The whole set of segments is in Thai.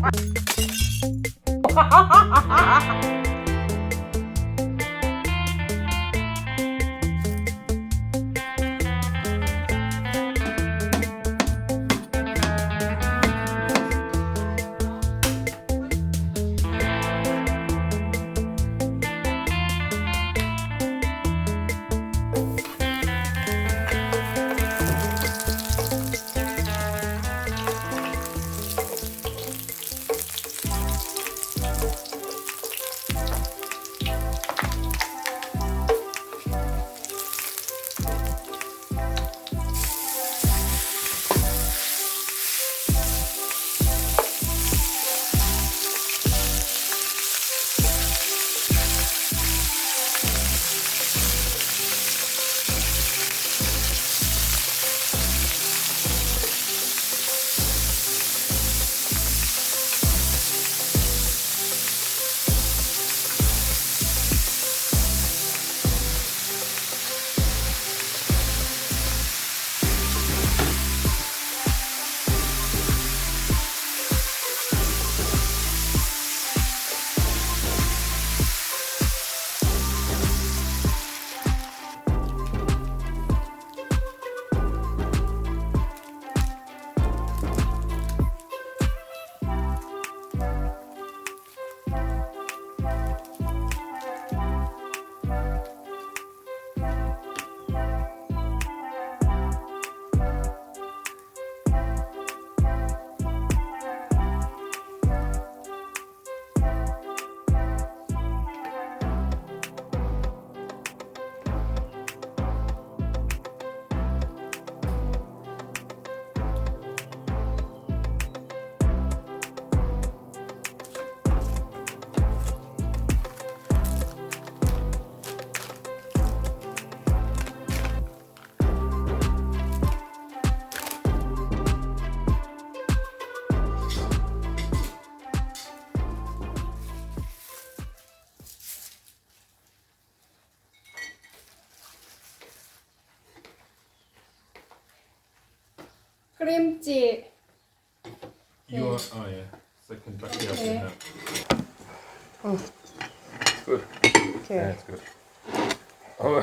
Ha ha ha ha ha! ริมจิ Your, oh yeah, second back here. Okay. Yeah. Mm. It's good. โอเค Yeah, it's good. Oh,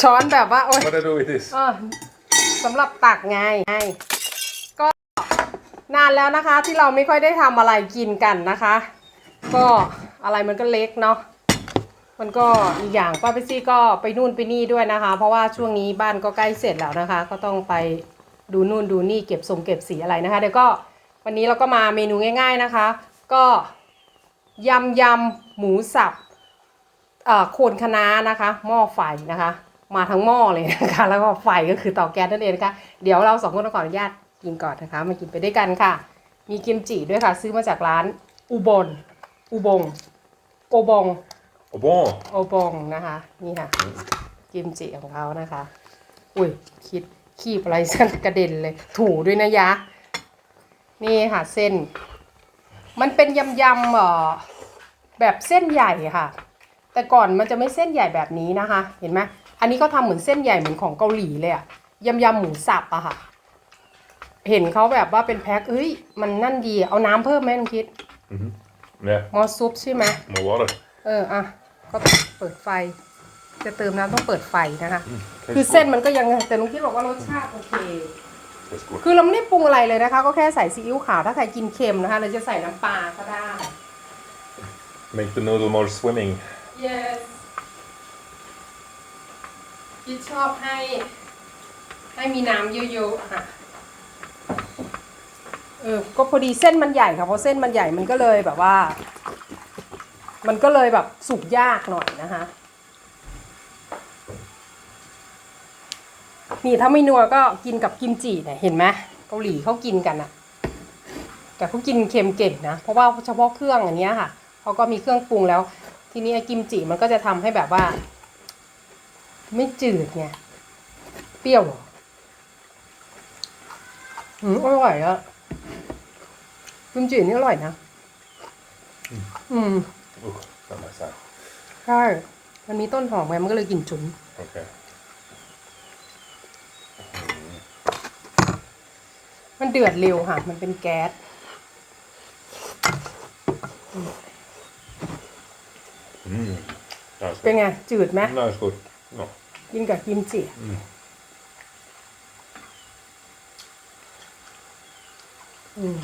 ช้อนแบบว่า โอ๊ย what do I do with this? เออสำหรับตักไงไง ก็นานแล้วนะคะที่เราไม่ค่อยได้ทำอะไรกินกันนะคะ ก็อะไรมันก็เล็กเนาะมันก็อีกอย่างป้าเปซี่ก็ไปนู่นไปนี่ด้วยนะคะ เพราะว่าช่วงนี้บ้านก็ใกล้เสร็จแล้วนะคะ ก็ต้องไป ดูนู่นดูนี่เก็บทรงเก็บสีอะไรนะคะเดี๋ยวก็วันนี้เราก็มาเมนูง่าย ๆนะคะ ก็ยำยำหมูสับเอ่อโคนคะน้านะคะหม้อไฟนะคะ มาทั้งหม้อเลยนะคะ แล้วก็ไฟก็คือเตาแก๊สนั่นเองนะคะเดี๋ยวเราสองคนต้องขออนุญาตกินก่อนนะคะมากินไปด้วยกันค่ะ มีกิมจิด้วยค่ะ ซื้อมาจากร้านอุบลอุบงโอบง Oh, bon. โอบงนะคะ นี่ค่ะ กิมจิของเขานะคะ อุ้ยคิด คีบอะไรสันกระเด็นเลย ถูด้วยนะยะ นี่ค่ะเส้น มันเป็นยำยำๆเอ่อแบบเส้นใหญ่ค่ะ แต่ก่อนมันจะไม่เส้นใหญ่แบบนี้นะคะ เห็นไหมอันนี้เขาทำเหมือนเส้นใหญ่เหมือนของเกาหลีเลยอะยำยำหมูสับอะค่ะ เห็นเขาแบบว่าเป็นแพ็คเฮ้ย มันนั่นดีเอาน้ำเพิ่มไหมลุงคิด Yeah, มอซุปใช่ไหม more water. เออ อะ ก็ต้องเปิดไฟ จะเติมน้ำต้องเปิดไฟนะคะ Tastes คือ good. เส้นมันก็ยังแต่ลุงคิดบอกว่ารสชาติโอเค Tastes good. คือเราไม่ได้ปรุงอะไรเลยนะคะ ก็แค่ใส่ซีอิ๊วขาวถ้าใครกินเค็มนะคะเราจะใส่น้ำปลาก็ได้ Make the noodle more swimming. yes คิดชอบให้ ให้มีน้ำเยอะๆค่ะเออก็พอดีเส้นมันใหญ่ค่ะเพราะเส้นมันใหญ่มันก็เลยแบบว่า มันก็เลยแบบสุกยากหน่อยนะคะ นี่ถ้าไม่นัวก็กินกับกิมจิเนี่ยเห็นไหมเกาหลีเขากินกันอะแต่เขากินเค็มเก่งนะเพราะว่าเฉพาะเครื่องอันเนี้ยค่ะเขาก็มีเครื่องปรุงแล้ว ทีนี้ไอ้กิมจิมันก็จะทำให้แบบว่า ไม่จืดไงเปรี้ยวเหรออืมอร่อยอะกิมจินี่อร่อยนะอืม Ooh, not my side. ใช่มันมีต้นหอมไงมันก็เลยกลิ่นฉุน Okay. มันเดือดเร็วค่ะ มันเป็นแก๊สเป็นไง จืดไหมน่าสุดกินกับกิมจิอืม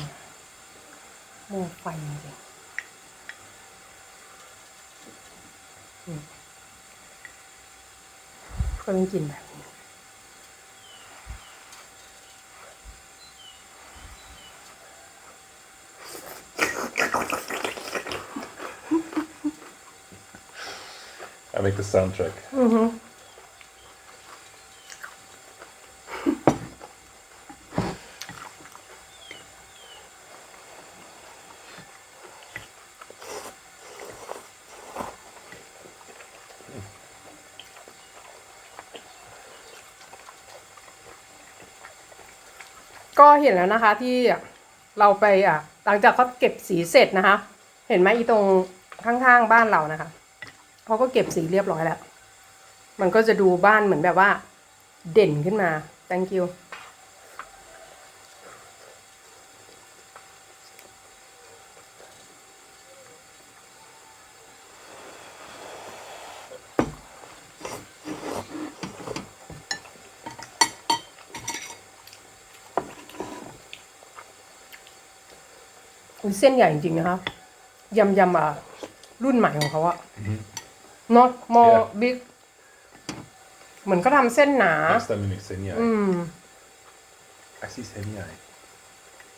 อไฟจริงอืมก็ต้กินแบบ I make the soundtrack. ก็เห็นแล้วนะคะที่เราไปอะหลังจากเขาเก็บสีเสร็จนะคะ เห็นไหมอีตรงข้างๆบ้านเรานะคะ เขาก็เก็บสีเรียบร้อยแล้ว มันก็จะดูบ้านเหมือนแบบว่า เด่นขึ้นมา thank you เส้นใหญ่จริงๆนะคะยำยำอะรุ่นใหม่ของเขาอะ เนาะมอ Yeah. บิ๊กเหมือนก็ทำเส้นหนา Next time we make senya. อืม I see senya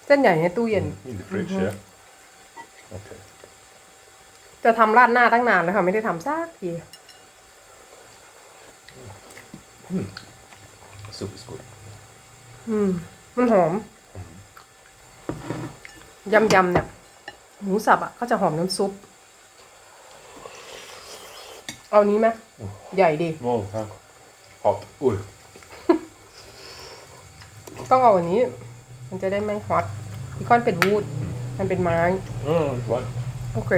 เส้นใหญ่ในตู้เย็น in the fridge, yeah? Okay. จะทำราดหน้าตั้งนานแล้วค่ะ ไม่ได้ทำสักที Soup is good. อืม มันหอม ยำยำเนี่ย หมูสับอะก็จะหอมน้ำซุป เอานี้ไหมใหญ่ดี Oh, thank Hot. Oj. ต้องเอาอันนี้ มันจะได้ไม่ฮอตพี่ก้อนเป็นวูดมันเป็นไม้ Mm, what? โอเค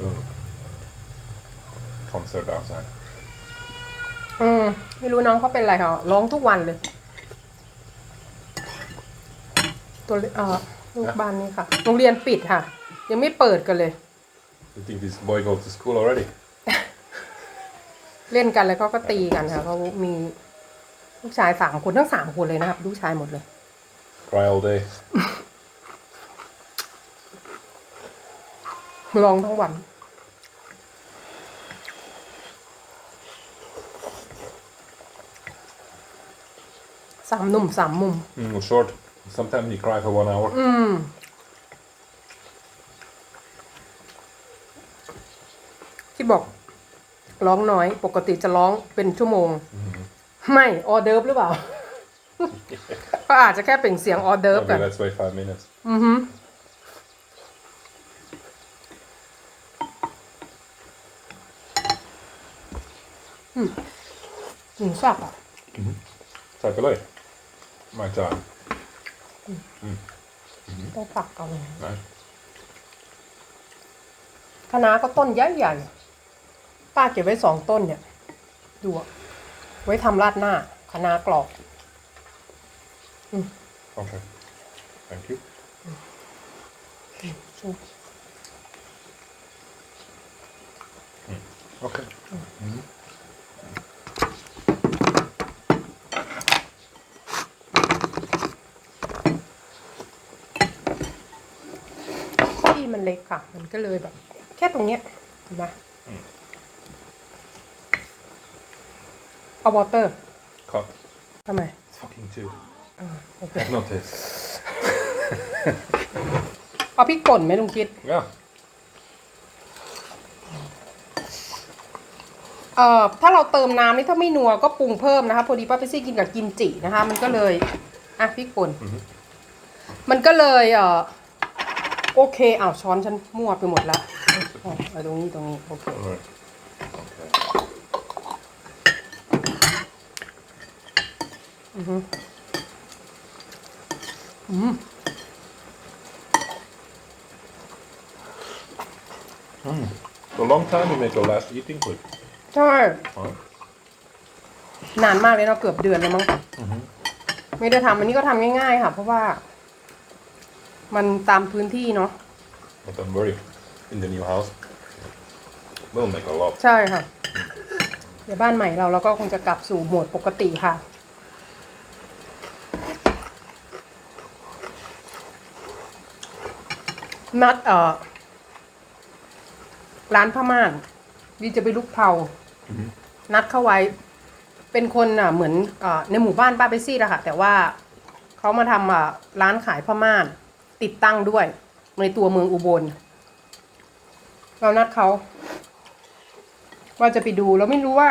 Mm. Concert outside. อืมไม่รู้น้องเขาเป็นอะไรค่ะร้องทุกวันเลย ตัวเล็กเอ่อ ลูกบ้านนี้ค่ะ โรงเรียนปิดค่ะ ยังไม่เปิดกันเลย You think this boy goes to school already? เล่นกันแล้วเขาก็ตีกันค่ะเขามีลูกชายสามคนทั้งสามคนเลยนะครับ ลูกชายหมดเลย Cry all day. ร้องทั้งวัน สามหนุ่มสามมุม Mm, short. Sometimes you cry for one hour. อืมที่บอกร้องน้อย ปกติจะร้องเป็นชั่วโมง ไม่ออเดิร์ฟหรือเปล่า ก็อาจจะแค่เปล่งเสียงออเดิร์ฟ Okay, กัน let's wait five minutes. อือฮึอืมหมูสับอะ Tack eller? My time. ต้องตักเอาเลย Nej. คะน้าก็ต้นใหญ่ๆ ป้าเก็บไว้สองต้นเนี่ย ดูอะไว้ทำราดหน้าคะน้ากรอบ Okay. Thank you. ชุบ Okay. ที่ เล็กค่ะ มันก็เลยแบบ แค่ตรงเนี้ยเห็นไหมเอาวอเตอร์ Cut. ทำไม Fucking two. โอเค Not this. เอาพริกป่นไหมลุงคิด Yeah. เอ่อถ้าเราเติมน้ำนี่ถ้าไม่นัวก็ปรุงเพิ่มนะคะพอดีป้าไปซี่กินกับกิมจินะคะ มันก็เลยอะพริกป่นมันก็เลยเอ่อ โอเคอ้าวช้อนฉันมั่วไปหมดแล้วอ๋อเอาตรงนี้ตรงนี้โอเค Alright. Okay. อืม A long time we make our last eating clip. ใช่ Alright. นานมากเลยเนาะเกือบเดือนแล้วมั้งไม่ได้ทำอันนี้ก็ทำง่ายๆค่ะ เพราะว่า มันตามพื้นที่เนาะ But don't worry. In the new house, we'll make a lot. ใช่ค่ะ เดี๋ยวบ้านใหม่เราเราก็คงจะกลับสู่โหมดปกติค่ะ นัดเอ่อร้านผ้าม่านวีจะไปลุกเผา นัดเข้าไว้ เป็นคนอะเหมือนเออในหมู่บ้านป้าเปซี่อะค่ะ แต่ว่าเขามาทำอะร้านขายผ้าม่าน ติดตั้งด้วย ในตัวเมืองอุบล เรานัดเขา ว่าจะไปดูเราไม่รู้ว่า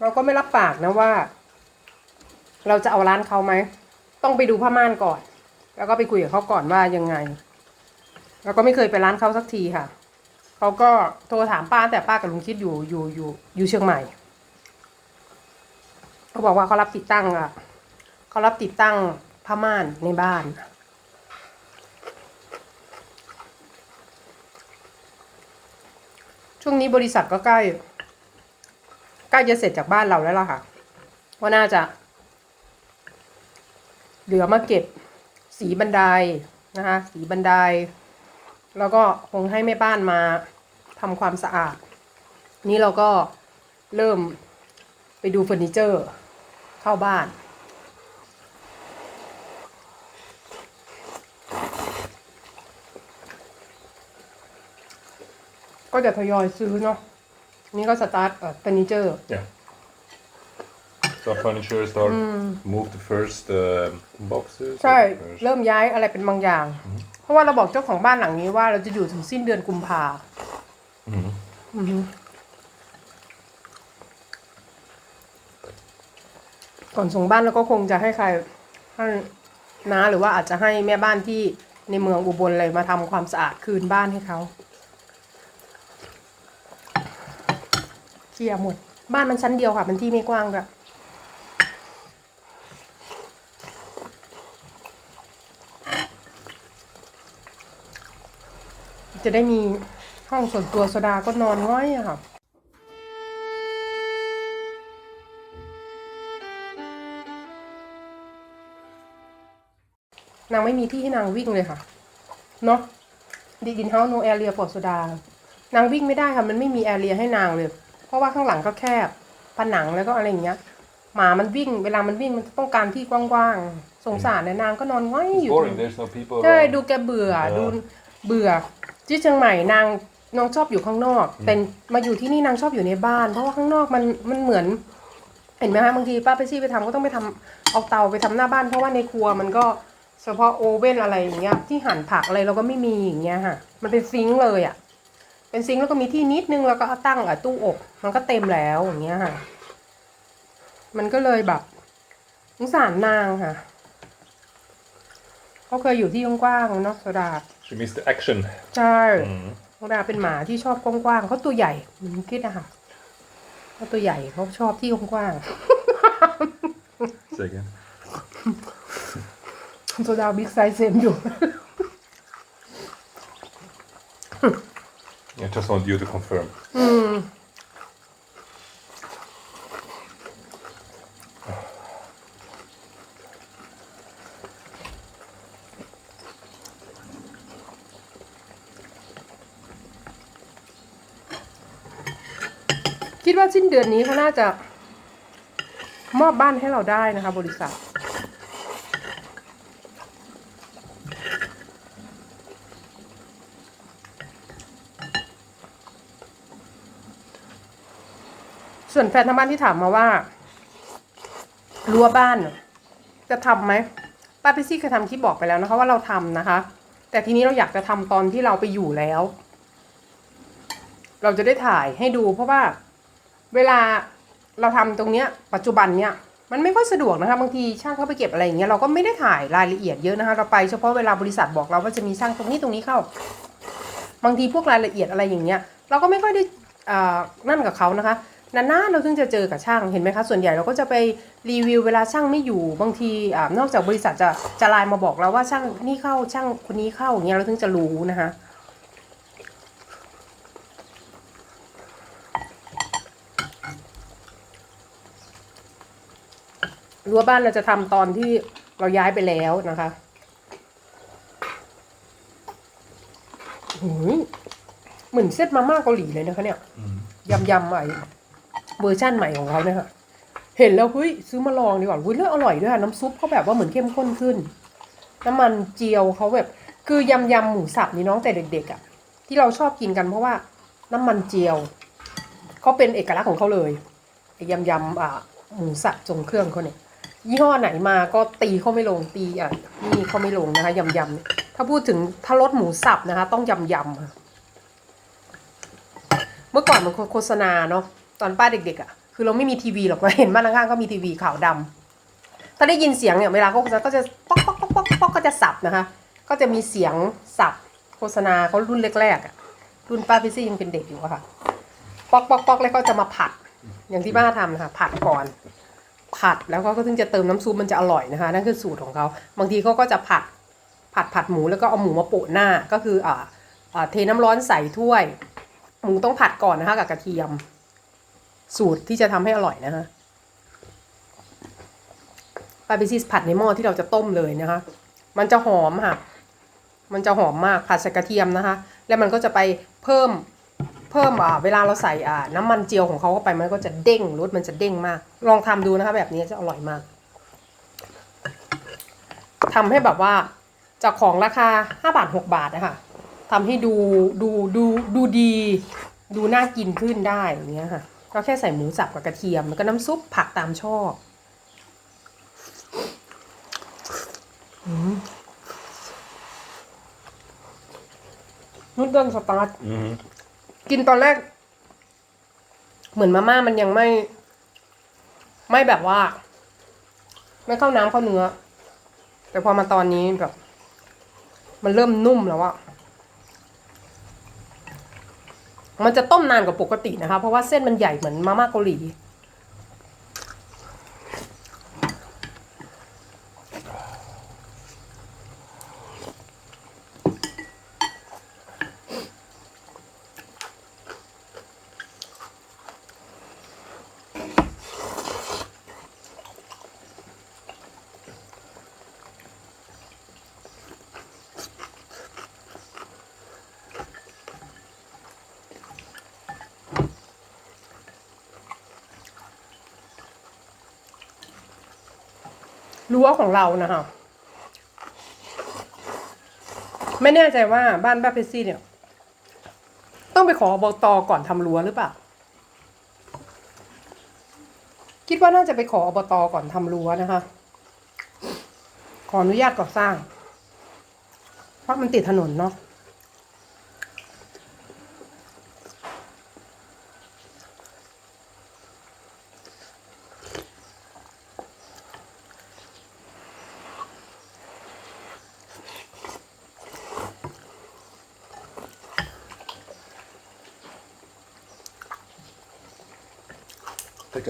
เราก็ไม่รับปากนะว่า เราจะเอาร้านเขาไหม ต้องไปดูผ้าม่านก่อน แล้วก็ไปคุยกับเขาก่อนว่ายังไงแล้วก็ไม่เคยไปร้านเขาสักทีค่ะเขาก็โทรถามป้าแต่ป้ากับลุงคิดอยู่อยู่อยู่อยู่เชียงใหม่เขาบอกว่าเขารับติดตั้งอะเขารับติดตั้งผ้าม่านในบ้าน ช่วงนี้บริษัทก็ใกล้ใกล้จะเสร็จจากบ้านเราแล้วล่ะค่ะว่าน่าจะ เหลือมาเก็บสีบันไดนะคะสีบันได แล้วก็คงให้แม่บ้านมาทำความสะอาด นี่เราก็เริ่มไปดูเฟอร์นิเจอร์ เข้าบ้าน ก็จะทยอยซื้อเนาะนี่ก็สตาร์ทเฟอร์นิเจอร์ Yeah. Start furniture, start move the first uh, boxes. ใช่ first- เริ่มย้ายอะไรเป็นบางอย่าง เพราะว่าเราบอกเจ้าของบ้านหลังนี้ว่าเราจะอยู่ถึงสิ้นเดือนกุมภา Mhm. อือฮึก่อนส่งบ้านเราก็คงจะให้ใครให้น้าหรือว่าอาจจะให้แม่บ้านที่ในเมืองอุบลเลยมาทำความสะอาดคืนบ้านให้เขาเค ลียร์หมด บ้านมันชั้นเดียวค่ะมันที่ไม่กว้างด้วยจะได้มีห้องส่วนตัวโซดาก็นอนง่อยอะค่ะนางไม่มีที่ให้นางวิ่งเลยค่ะ เนาะดิดินเฮาโนแอเรียฟอร์โซดานางวิ่งไม่ได้ค่ะ มันไม่มีแอเรียให้นางเลย ราะว่าข้างหลังก็แคบผนังแล้วก็อะไรอย่างเงี้ย หมามันวิ่ง เวลามันวิ่งมันต้องการที่กว้างๆ สงสารเนี่ยนางก็นอนง่อย It's อยู่ boring. There's no people. ใช่ around. ดูแกเบื่อ เออ ดูเบื่อ ที่เชียงใหม่นางน้องชอบอยู่ข้างนอก แต่มาอยู่ที่นี่นางชอบอยู่ในบ้าน เพราะว่าข้างนอกมันมันเหมือน เห็นไหมคะบางทีป้าไปซี่ไปทำก็ต้องไปทำเอาเตาไปทำหน้าบ้านเพราะว่าในครัวมันก็เฉพาะโอเว่นอะไรอย่างเงี้ยที่หั่นผักอะไรเราก็ไม่มีอย่างเงี้ยค่ะ มันเป็นซิงค์เลยอะ เป็นซิงค์แล้วก็มีที่นิดนึงแล้วก็เอาตั้งอะตู้อบ มันก็เต็มแล้วอย่างเงี้ยค่ะ มันก็เลยแบบสงสารนางค่ะเขาเคยอยู่ที่กว้างๆเนาะโซดา She missed the action. ใช่ Mm. โซดาเป็นหมาที่ชอบกว้างๆเขาตัวใหญ่เหมันคิดอะค่ะเขาตัวใหญ่เขาชอบที่กว้าง Say again. ๆโซดาบิ๊กไซส์เซมอยู่ just want you to confirm. คิดว่าสิ้นเดือนนี้เขาน่าจะมอบบ้านให้เราได้นะคะ บริษัท ส่วนแฟนทางบ้านที่ถามมาว่ารั้วบ้านจะทำไหมป้าพิซี่เคยทำคลิปบอกไปแล้วนะคะ ว่าเราทำนะคะ แต่ทีนี้เราอยากจะทำตอนที่เราไปอยู่แล้ว เราจะได้ถ่ายให้ดูเพราะว่าเวลาเราทำตรงเนี้ย ปัจจุบันเนี้ยมันไม่ค่อยสะดวกนะคะบางทีช่างเข้าไปเก็บอะไรอย่างเงี้ยเราก็ไม่ได้ถ่ายรายละเอียดเยอะนะคะ เราไปเฉพาะเวลาบริษัทบอกเราว่าจะมีช่างตรงนี้ตรงนี้เข้า บางทีพวกรายละเอียดอะไรอย่างเงี้ย เราก็ไม่ค่อยได้นั่นกับเขานะคะ นานๆเราถึงจะเจอกับช่างเห็นไหมคะส่วนใหญ่เราก็จะไปรีวิวเวลาช่างไม่อยู่บางทีอ่านอกจากบริษัทจะจะไลน์มาบอกเราว่าช่างนี่เข้าช่างคนนี้เข้าอย่างเงี้ยเราถึงจะรู้นะคะรั้วบ้านเราจะทำตอนที่เราย้ายไปแล้วนะคะหืมเหมือนเซตมาม่าเกาหลีเลยนะคะเนี่ยยำยำๆใหม่ เวอร์ชั่นใหม่ของเขาเนี่ยค่ะ เห็นแล้วเฮ้ยซื้อมาลองดีกว่าเฮ้ยแล้วอร่อยด้วยอะน้ำซุปเขาแบบว่าเหมือนเข้มข้นขึ้น น้ำมันเจียวเขาแบบ คือยำยำหมูสับนี่น้องแต่เด็กๆอะ่ะ ที่เราชอบกินกันเพราะว่าน้ำมันเจียวเขาเป็นเอกลักษณ์ของเขาเลยยำยำอ่าหมูสับทรงเครื่องเขาเนี่ยยี่ห้อไหนมาก็ตีเขาไม่ลงตีอะนี่เขาไม่ลงนะคะยำยำถ้าพูดถึงถ้ารสหมูสับนะคะ ต้องยำยำค่ะเมื่อก่อนมันโฆษณาเนาะ ตอนป้าเด็กๆอะ่ะคือเราไม่มีทีวีหรอกเราเห็นบ้านข้างๆก็มีทีวีขาวดำถ้าได้ยินเสียงเนี่ยเวลาเขาโฆษณาก็จะป๊อกป๊อกป๊อกป๊อกป๊อกก็จะสับนะคะ ก็จะมีเสียงสับโฆษณาเขารุ่นแรกๆอะรุ่นป้าพิซี่ยังเป็นเด็กอยู่อะค่ะ ป๊อกป๊อกป๊อกแล้วก็จะมาผัด อย่างที่ป้าทำนะคะผัดก่อนผัดแล้วเขาก็ถึงจะเติมน้ำซุปมันจะอร่อยนะคะ นั่นคือสูตรของเขา บางทีเขาก็จะผัดผัดผัดหมูแล้วก็เอาหมูมาโปะหน้าก็คืออ่าอ่าเทน้ำร้อนใส่ถ้วย หมูต้องผัดก่อนนะคะกับกระเทียม สูตรที่จะทำให้อร่อยนะคะปาเปซิสผัดในหม้อที่เราจะต้มเลยนะคะ มันจะหอมค่ะ มันจะหอมมากผัดใส่กระเทียมนะคะ แล้วมันก็จะไปเพิ่มเพิ่มอ่าเวลาเราใส่อ่าน้ำมันเจียวของเขาเข้าไปมันก็จะเด้งรสมันจะเด้งมาก ลองทำดูนะคะ แบบนี้จะอร่อยมากทำให้แบบว่าจากของราคา5บาท6บาทนะคะทำให้ดูดูดูดูดี ดูน่ากินขึ้นได้อย่างเงี้ยค่ะ ก็แค่ใส่หมูสับกับกระเทียม แล้วก็น้ำซุปผักตามชอบนุดเดิลสตาร์ท Mm-hmm. กินตอนแรก เหมือนมาม่ามันยังไม่ ไม่แบบว่า ไม่เข้าน้ำเข้าเนื้อ แต่พอมาตอนนี้แบบ มันเริ่มนุ่มแล้วอะ มันจะต้มนานกว่าปกตินะคะ เพราะว่าเส้นมันใหญ่เหมือนมาม่าเกาหลี รั้วของเรานะคะไม่แน่ใจว่าบ้านบ้านเพชซี่เนี่ย ต้องไปขอบตก่อนทำรั้วหรือเปล่า คิดว่าน่าจะไปขออบตก่อนทำรั้วนะคะ ขออนุญาตก่อสร้าง เพราะมันติดถนนเนาะ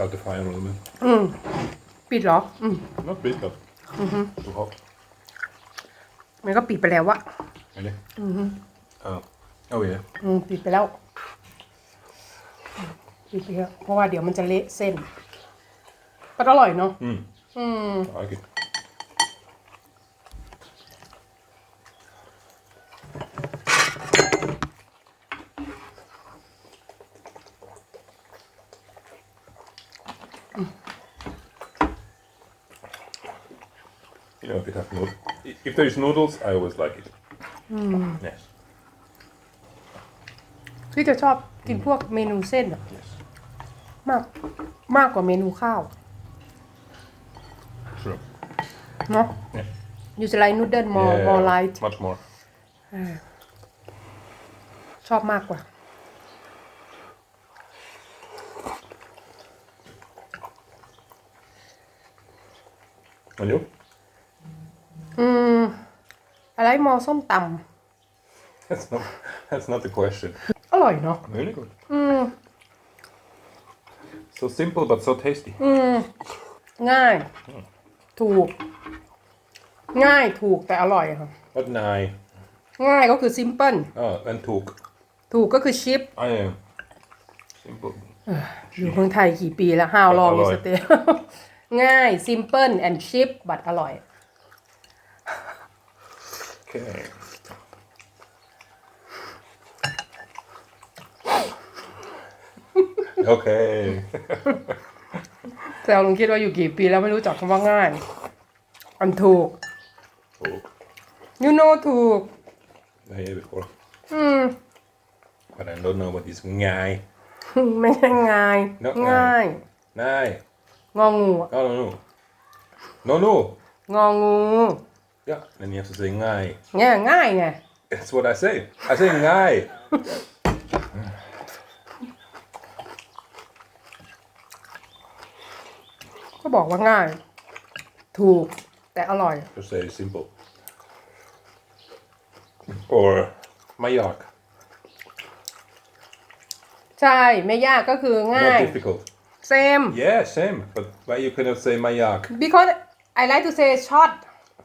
Take out the fire a little bit. อืมปิดเหรออืม Not big, but too hot. มันก็ปิดไปแล้วอะ Really? Oh. Oh yeah. อืมปิดไปแล้วปิดไปแล้วเพราะว่าเดี๋ยวมันจะเละเส้นก็อร่อยเนาะ Mm. อืม I like it. 'You know, if it has nood- i- if there is noodles, I always like it. Yes. พี่จะชอบกินพวกเมนูเส้นอะ Yes. มากมากกว่าเมนูข้าว True. เนาะ Yeah. ยูสไลนูเดิลมอ Yeah, มอไลท์ Much more. ชอบมากกว่า And you? อืมอะไรมอส้มต That's not. That's not the question. ำอร่อยเนาะ Really good. อืม So simple but so tasty. อืม ง่าย ถูก ง่ายถูกแต่อร่อยค่ะ But nej. ง่ายก็คือซิมเพิล Ah, and tok. ถูกก็คือ ชิป I am. Simple. อยู่เมืองไทยกี่ปีแล้วห้าวลองอร่อยสเตง่าย simple and cheap บัตอร่อย โอเคโอเคแต่ลุงคิดว่าอยู่กี่ปีแล้วไม่รู้จักคำว่าง่าย อันถูก you know ถูก I hear before อืม but น don't know what is ง่าย ไม่ใช่ง่ายง่าย ง่าย งองูอะ no no no no no งองู Ja, men jag ska säga ngai. เนี่ยง่ายไง That's what I say. I say ngai. ก็บอกว่าง่ายถูกแต่อร่อย Just say it simple. Or majak. ใช่ ไม่ยากก็คือง่าย Not difficult. same Yeah, same. But why you cannot say majak? because I like to say short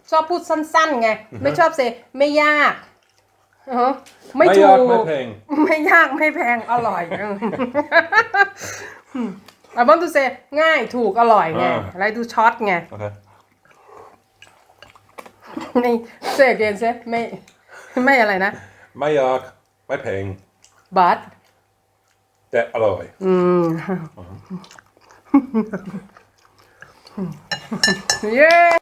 ชอบพูดสั้นๆไง ไม่ชอบ say ไม่ยากอือฮะไม่ถู Majak ก med peng. ไม่ยากไม่แพงอร่อย I want to say ง่ายถูกอร่อยไงอ่าอะไรดูช็อตไง Okay. ไม่เซเกนเซไม่ไม่อะไรนะ Majak med peng. but Det är alloy. เย้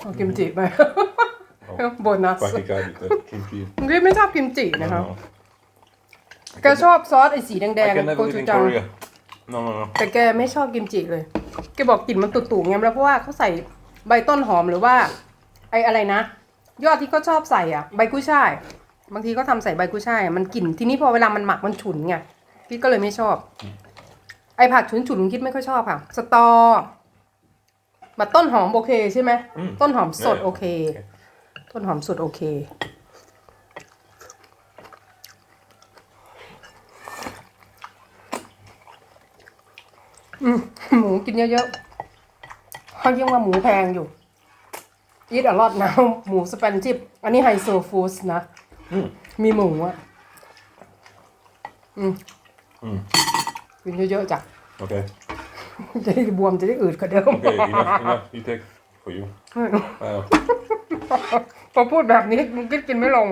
เอากิมจิไปโบนัส Faktiskt är lite kimchi. พี่ไม่ชอบกิมจินะครับ No. แกชอบซอสไอ้สีแด I ง can ๆ never โก live จู in จัง Korea. No, no, no. แต่แกไม่ชอบกิมจิเลย แกบอกกลิ่นมันตุ่ๆไงแล้วเพราะว่าเขาใส่ใบต้นหอมหรือว่า ไอ้อะไรนะ ยอดที่เขาชอบใส่อะ ใบกุ้ยช่าย บางทีก็ทำใส่ใบกุ้ยช่ายอะมันกลิ่น ทีนี้พอเวลามันหมักมันฉุนไง พี่ก็เลยไม่ชอบ ไอ้ผักฉุนฉุนๆลุงคิดไม่ค่อยชอบค่ะ สตอแบบต้นหอมโอเคใช่ไหม อืมต้นหอมสดเนี่ยโอเค โอเค ต้นหอมสดโอเค อืม หมูกินเยอะๆเขายังว่าหมูแพงอยู่ อีทอลอดนะหมูสเปนจิบ อันนี้ไฮโซฟู้ดนะ อืม มีหมูอะ อืม อืม กินเยอะๆจ้ะ Okay. จะได้บวมจะได้อืดกว่าเดิม Okay, enough, enough. You take for you. Wow. พอพูดแบบนี้มึงกินกินไม่ลง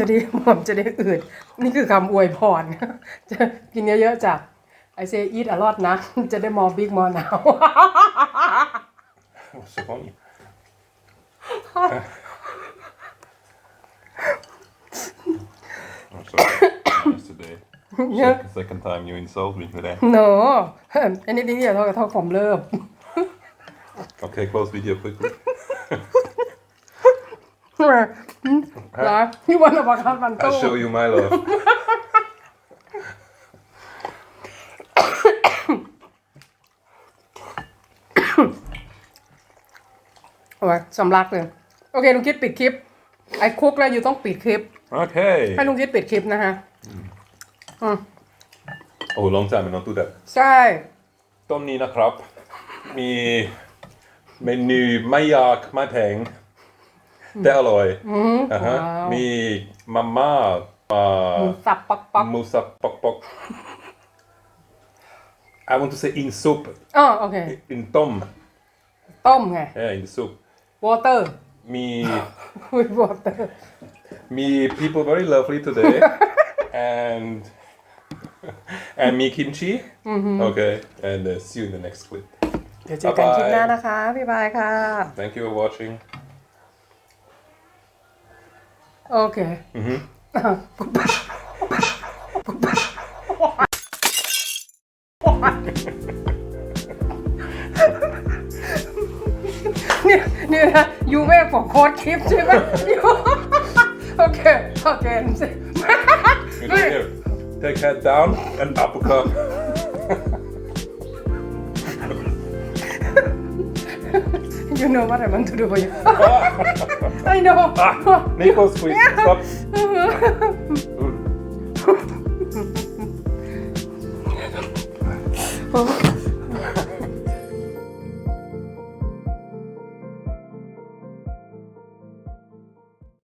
จะได้บวมจะได้อืดนี่คือคำอวยพร จะกินเยอะๆจ้ะไอเซอีทอลอดนะ จะได้มอบิ๊กมอหนาว What's so funny? I'm sorry. Yesterday. Yeah. Second, second time you insult me today. no anything ที่จะเท่ากับเท่าความเลิฟ Okay, close video quickly. เหรอนี่วันอวกาศมันโต I'll show you my love. โอ้ยสำลักเลย โอเคลุงคิดปิดคลิป ไอ้คุกแล้วอยู่ต้องปิดคลิป Okay. ให้ลุงคิดปิดคลิปนะคะ Oh, long time not do that. ใช่ ต้มนี้นะครับ มีเมนูไม่ยากไม่แพงแต่อร่อยอ่าฮะว้าวมีมาม่าอ่า หมูสับปักปักหมูสับปอกปอก I want to say in soup อ๋อโอเค in ต้มต้มไง yeah in the soup water มีคุย water มี people very lovely today and and มี kimchi okay and uh, see you in the next clip เดี๋ยวเจอกัน Bye bye คลิปหน้านะคะ บ๊ายบายค่ะ thank you for watching โอเค เนี่ยเนี่ยนะยูเมฆผมโค้ดคลิปใช่ไหม ยูโอเค โอเคสิ You know, here, take head down and uppercut. you know what I want to do for you I know Ah, Nicholas, please stop.